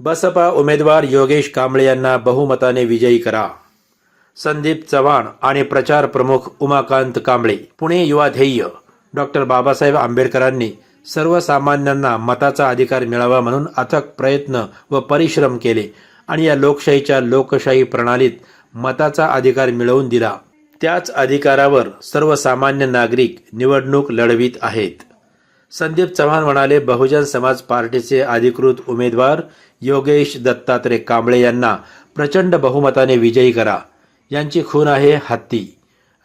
बसपा उमेदवार योगेश कांबळे यांना बहुमताने विजयी करा. संदीप चव्हाण आणि प्रचार प्रमुख उमाकांत कांबळे पुणे युवा ध्येय. डॉक्टर बाबासाहेब आंबेडकरांनी सर्वसामान्यांना मताचा अधिकार मिळावा म्हणून अथक प्रयत्न व परिश्रम केले आणि या लोकशाहीच्या लोकशाही प्रणालीत मताचा अधिकार मिळवून दिला. त्याच अधिकारावर सर्वसामान्य नागरिक निवडणूक लढवित आहेत. संदीप चव्हाण म्हणाले बहुजन समाज पार्टीचे अधिकृत उमेदवार योगेश दत्तात्रय कांबळे यांना प्रचंड बहुमताने विजयी करा. यांची खून आहे हत्ती.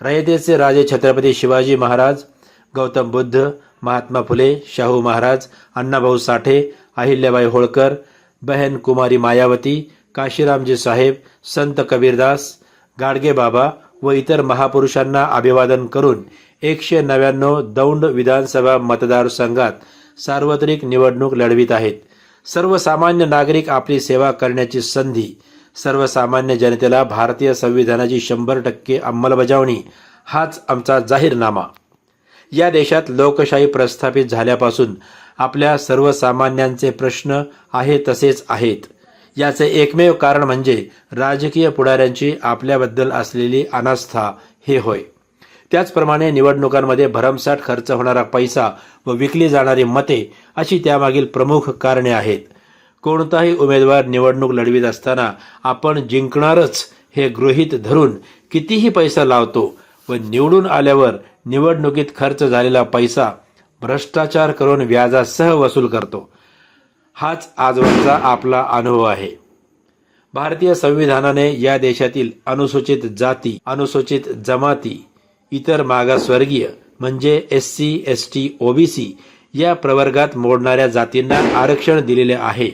रयतेचे राजे छत्रपती शिवाजी महाराज गौतम बुद्ध महात्मा फुले शाहू महाराज अण्णाभाऊ साठे अहिल्याबाई होळकर बहन कुमारी मायावती काशीरामजी साहेब संत कबीरदास गाडगे बाबा व इतर महापुरुषांना अभिवादन करून एकशे नव्याण्णव दौंड विधानसभा मतदारसंघात सार्वत्रिक निवडणूक लढवित आहेत. सर्वसामान्य नागरिक आपली सेवा करण्याची संधी सर्वसामान्य जनतेला भारतीय संविधानाची शंभर टक्के अंमलबजावणी हाच आमचा जाहीरनामा. या देशात लोकशाही प्रस्थापित झाल्यापासून आपल्या सर्वसामान्यांचे प्रश्न आहे तसेच आहेत. याचे एकमेव कारण म्हणजे राजकीय पुढाऱ्यांची आपल्याबद्दल असलेली अनास्था हे होय. त्याचप्रमाणे निवडणुकांमध्ये भरमसाठ खर्च होणारा पैसा व विकली जाणारी मते अशी त्यामागील प्रमुख कारणे आहेत. कोणताही उमेदवार निवडणूक लढवित असताना आपण जिंकणारच हे गृहीत धरून कितीही पैसा लावतो व निवडून आल्यावर निवडणुकीत खर्च झालेला पैसा भ्रष्टाचार करून व्याजासह वसूल करतो. हाच आजवरचा आपला अनुभव आहे. भारतीय संविधानाने या देशातील अनुसूचित जाती अनुसूचित जमाती इतर मागासवर्गीय म्हणजे S C S T OBC या प्रवर्गात मोडणाऱ्या जातींना आरक्षण दिलेले आहे.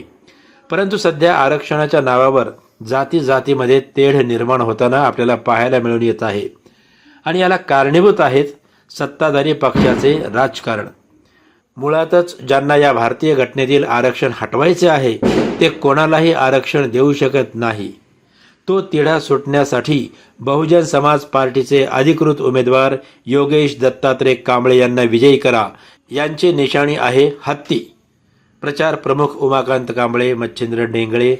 परंतु सध्या आरक्षणाच्या नावावर जाती जातीमध्ये तेढ निर्माण होताना आपल्याला पाहायला मिळून येत आहे. आणि याला कारणीभूत आहेत सत्ताधारी पक्षाचे राजकारण. मुळातच ज्यांना या भारतीय घटनेतील आरक्षण हटवायचे आहे ते कोणालाही आरक्षण देऊ शकत नाही. तो तिढा सुटण्यासाठी बहुजन समाज पार्टीचे अधिकृत उमेदवार योगेश दत्तात्रय कांबळे यांना विजयी करा यांची निशाणी आहे हत्ती. प्रचार प्रमुख उमाकांत कांबळे मच्छिंद्र डेंगळे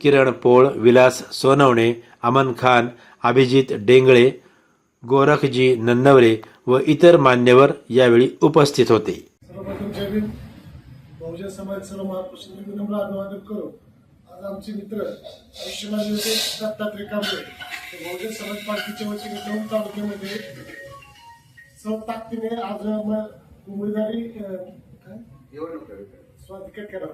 किरण पोळ विलास सोनवणे अमन खान अभिजित डेंगळे गोरखजी नन्नवरे व इतर मान्यवर यावेळी उपस्थित होते. सर्वप्रथम जय भीम बहुजन समाज सर्व महापुरुषांनी विनम्र अभिवादन करू. आज आमचे मित्र आयुष्यमान योगे दत्तात्रय कांबळे हे बहुजन समाज पार्टीच्या वतीने दोन तालुक्यामध्ये सौ ताकदीने आज उमेदवारी? स्वाधिकार करावा